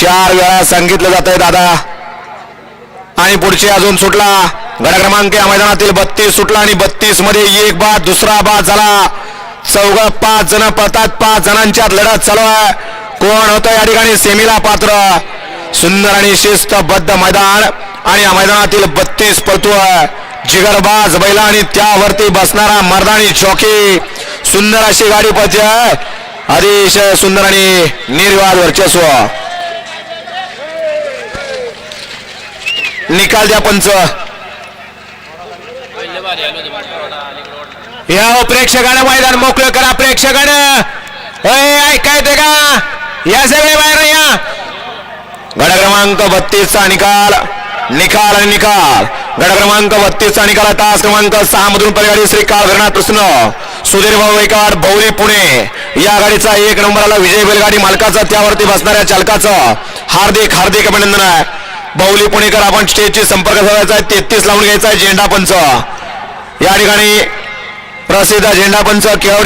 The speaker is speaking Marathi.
चार वेळा सांगितलं जात आहे दादा. आणि पुढचे अजून सुटला. गड क्रमांक या मैदानातील बत्तीस सुटला आणि बत्तीसमध्ये एक बाद दुसरा बाद झाला. चौघ पाच जण पळतात पाच जणांच्यात लढत चालू आहे. कोण होतं या ठिकाणी? सेमीला पात्र. सुंदर आणि शिस्तबद्ध मैदान. आणि या मैदानातील बत्तीस पळतोय. जिगरबाज बैला आणि त्यावरती बसणारा मर्दानी चौकी सुंदर अशी गाडी पळते आहे अतिशय सुंदर आणि निर्वाद वर्चस्व. निकाल द्या पंच. या हो प्रेक्षकानं मैदान मोकळं करा प्रेक्षकानं. होय ऐकाय ते का? या सगळे बाहेर या. गड क्रमांक बत्तीसचा निकाल. निकाल आणि निकाल. गड क्रमांक बत्तीसचा निकाल तास क्रमांक सहा मधून परिगाडी श्री काळभरनाथ प्रश्न सुधीर भाऊ वेकाड पुणे. या गाडीचा एक नंबरला विजय बैलगाडी मालकाचा. त्यावरती बसणाऱ्या चालकाचं हार्दिक हार्दिक अभिनंदन आहे. बाहुली पुणेकर आपण स्टेजचे संपर्क साधायचा आहे. तेहतीस लावून घ्यायचा आहे झेंडा पंच. या ठिकाणी प्रसिद्ध झेंडा पंच केवढे